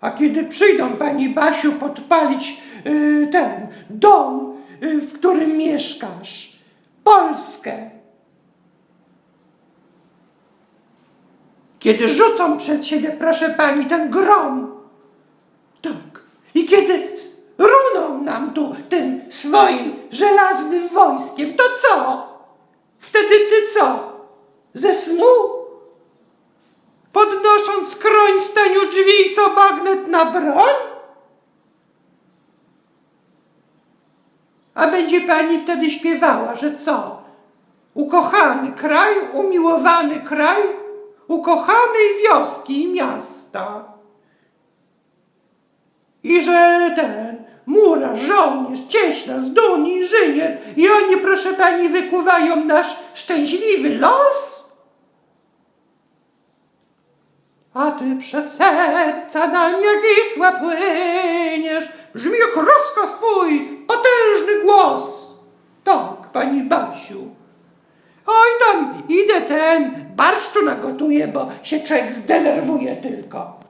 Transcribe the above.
A kiedy przyjdą pani Basiu podpalić y, ten dom, y, w którym mieszkasz, Polskę, kiedy rzucą przed siebie, proszę pani, ten grom, tak, i kiedy runą nam tu tym swoim żelaznym wojskiem, to co? Wtedy ty co? Ze snu? Bagnet na broń? A będzie pani wtedy śpiewała, że co? Ukochany kraj, umiłowany kraj, ukochanej wioski i miasta. I że ten murarz, żołnierz, cieśla, zdun, inżynier i oni, proszę pani, wykuwają nasz szczęśliwy los? A ty przez serca na mnie Wisła płyniesz, brzmi jak rozkaz twój, potężny głos. Tak, pani Basiu. Oj tam, idę ten, barszczu nagotuję, bo się człowiek zdenerwuje tylko.